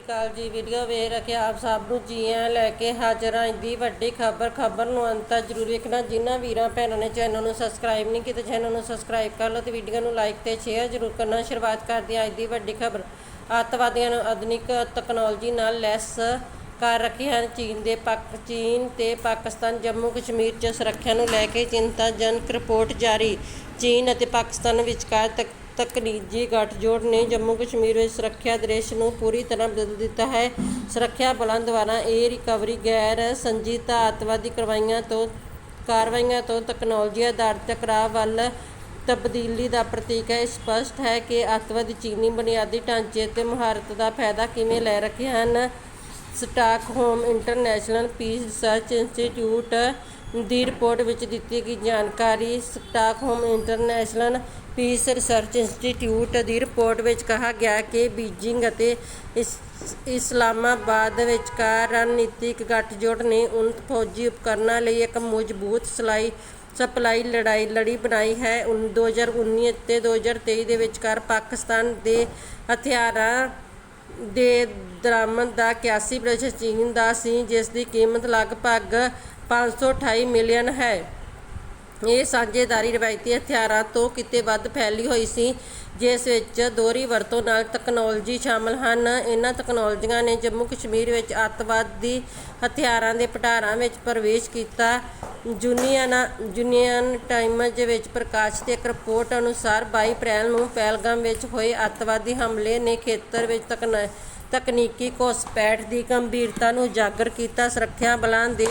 ਕਾਲ ਜੀ ਵੀਡੀਓ ਵੇਖ ਰੱਖੇ ਆਪ ਸਭ ਨੂੰ ਜੀ ਲੈ ਕੇ ਹਾਜ਼ਰ ਹਾਂ। ਦੀ ਵੱਡੀ ਖਬਰ ਖਬਰ ਨੂੰ ਅੰਤ ਤੱਕ ਜ਼ਰੂਰ ਵੇਖਣਾ। ਜਿਨ੍ਹਾਂ ਵੀਰਾਂ ਭੈਣਾਂ ਨੇ ਚੈਨਲ ਨੂੰ ਸਬਸਕ੍ਰਾਈਬ ਨਹੀਂ ਕੀਤਾ, ਚੈਨਲ ਨੂੰ ਸਬਸਕ੍ਰਾਈਬ ਕਰ ਲਓ ਤੇ ਵੀਡੀਓ ਨੂੰ ਲਾਈਕ ਤੇ ਸ਼ੇਅਰ ਜ਼ਰੂਰ ਕਰਨਾ। ਸ਼ੁਰੂਆਤ ਕਰਦੇ ਹਾਂ ਅੱਜ ਦੀ ਵੱਡੀ ਖਬਰ। ਅੱਤਵਾਦੀਆਂ ਨੂੰ ਆਧੁਨਿਕ ਤਕਨਾਲੋਜੀ ਨਾਲ ਲੈਸ ਕਰ ਰੱਖੇ ਹਨ। ਚੀਨ ਦੇ ਪਾਕ, ਚੀਨ ਤੇ ਪਾਕਿਸਤਾਨ ਜੰਮੂ ਕਸ਼ਮੀਰ 'ਚ ਸੁਰੱਖਿਆ ਨੂੰ ਲੈ ਕੇ ਚਿੰਤਾਜਨਕ ਰਿਪੋਰਟ ਜਾਰੀ। ਚੀਨ ਅਤੇ ਪਾਕਿਸਤਾਨ ਵਿਚਕਾਰ ਤਕ ਤਕਨੀਜੀ ਗੱਠਜੋੜ ਨੇ ਜੰਮੂ ਕਸ਼ਮੀਰ ਵਿੱਚ ਸੁਰੱਖਿਆ ਦ੍ਰਿਸ਼ ਨੂੰ ਪੂਰੀ ਤਰ੍ਹਾਂ ਬਦਲ ਦਿੱਤਾ ਹੈ। ਸੁਰੱਖਿਆ ਬਲਾਂ ਦੁਆਰਾ ਇਹ ਰਿਕਵਰੀ ਗੈਰ ਸੰਜੀਤਾ ਅੱਤਵਾਦੀ ਕਾਰਵਾਈਆਂ ਤੋਂ ਕਾਰਵਾਈਆਂ ਤੋਂ ਤਕਨਾਲੋਜੀ ਆਧਾਰਿਤ ਟਕਰਾਅ ਵੱਲ ਤਬਦੀਲੀ ਦਾ ਪ੍ਰਤੀਕ ਹੈ। ਇਹ ਸਪਸ਼ਟ ਹੈ ਕਿ ਅੱਤਵਾਦੀ ਚੀਨੀ ਬੁਨਿਆਦੀ ਢਾਂਚੇ ਤੇ ਮੁਹਾਰਤ ਦਾ ਫਾਇਦਾ ਕਿਵੇਂ ਲੈ ਰੱਖੇ ਹਨ। Stockholm International Peace Research Institute ਦੀ ਰਿਪੋਰਟ ਵਿੱਚ ਦਿੱਤੀ ਗਈ ਜਾਣਕਾਰੀ Stockholm International Peace Research Institute ਦੀ ਰਿਪੋਰਟ ਵਿੱਚ ਕਿਹਾ ਗਿਆ ਕਿ ਬੀਜਿੰਗ ਅਤੇ ਇਸਲਾਮਾਬਾਦ ਵਿਚਕਾਰ ਰਣਨੀਤਿਕ ਗੱਠਜੋੜ ਨੇ ਉਨਤ ਫੌਜੀ ਉਪਕਰਣਾਂ ਲਈ ਇੱਕ ਮਜ਼ਬੂਤ ਸਲਾਈ, ਸਪਲਾਈ ਲੜਾਈ ਲੜੀ ਬਣਾਈ ਹੈ। ਉਨ- 2019 ਅਤੇ 2023 ਦੇ ਵਿਚਕਾਰ ਪਾਕਿਸਤਾਨ ਦੇ ਹਥਿਆਰਾਂ ਦੇ ਦਰਾਮਦ ਦਾ 81% ਚੀਨ ਦਾ ਸੀ ਜਿਸ ਦੀ ਕੀਮਤ ਲਗਭਗ 528 ਮਿਲੀਅਨ ਹੈ। ਇਹ ਸਾਂਝੇਦਾਰੀ ਰਵਾਇਤੀ ਹਥਿਆਰਾਂ ਤੋਂ ਕਿਤੇ ਵੱਧ ਫੈਲੀ ਹੋਈ ਸੀ, ਜਿਸ ਵਿੱਚ ਦੋਹਰੀ ਵਰਤੋਂ ਨਾਲ ਤਕਨਾਲੋਜੀ ਸ਼ਾਮਲ ਹਨ। ਇਹਨਾਂ ਤਕਨਾਲੋਜੀਆਂ ਨੇ ਜੰਮੂ ਕਸ਼ਮੀਰ ਵਿੱਚ ਅੱਤਵਾਦੀ ਹਥਿਆਰਾਂ ਦੇ ਭੰਡਾਰਾਂ ਵਿੱਚ ਪ੍ਰਵੇਸ਼ ਕੀਤਾ। ਜੂਨੀਅਨ ਜੂਨੀਅਨ ਟਾਈਮਜ਼ ਵਿੱਚ ਪ੍ਰਕਾਸ਼ਿਤ ਇੱਕ ਰਿਪੋਰਟ ਅਨੁਸਾਰ 22 ਅਪ੍ਰੈਲ ਨੂੰ ਪਹਿਲਗਾਮ ਵਿੱਚ ਹੋਏ ਅੱਤਵਾਦੀ ਹਮਲੇ ਨੇ ਖੇਤਰ ਵਿੱਚ ਤਕਨ, ਤਕਨੀਕੀ ਘੁਸਪੈਠ ਦੀ ਗੰਭੀਰਤਾ ਨੂੰ ਉਜਾਗਰ ਕੀਤਾ। ਸੁਰੱਖਿਆ ਬਲਾਂ ਦੇ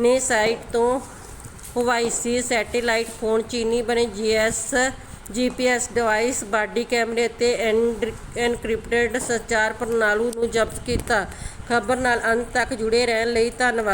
ਨੇ ਸਾਈਟ ਤੋਂ ਹਵਾਈਸੀ ਸੈਟੇਲਾਈਟ ਫੋਨ, ਚੀਨੀ ਬਣੇ ਜੀਐਸ, ਜੀਪੀਐਸ ਡਿਵਾਈਸ, ਬਾਡੀ ਕੈਮਰੇ ਅਤੇ ਐਨਕ੍ਰਿਪਟਡ ਸੰਚਾਰ ਪ੍ਰਣਾਲੀ ਨੂੰ ਜ਼ਬਤ ਕੀਤਾ। ਖਬਰ ਨਾਲ ਅੰਤ ਤੱਕ ਜੁੜੇ ਰਹਿਣ ਲਈ ਧੰਨਵਾਦ।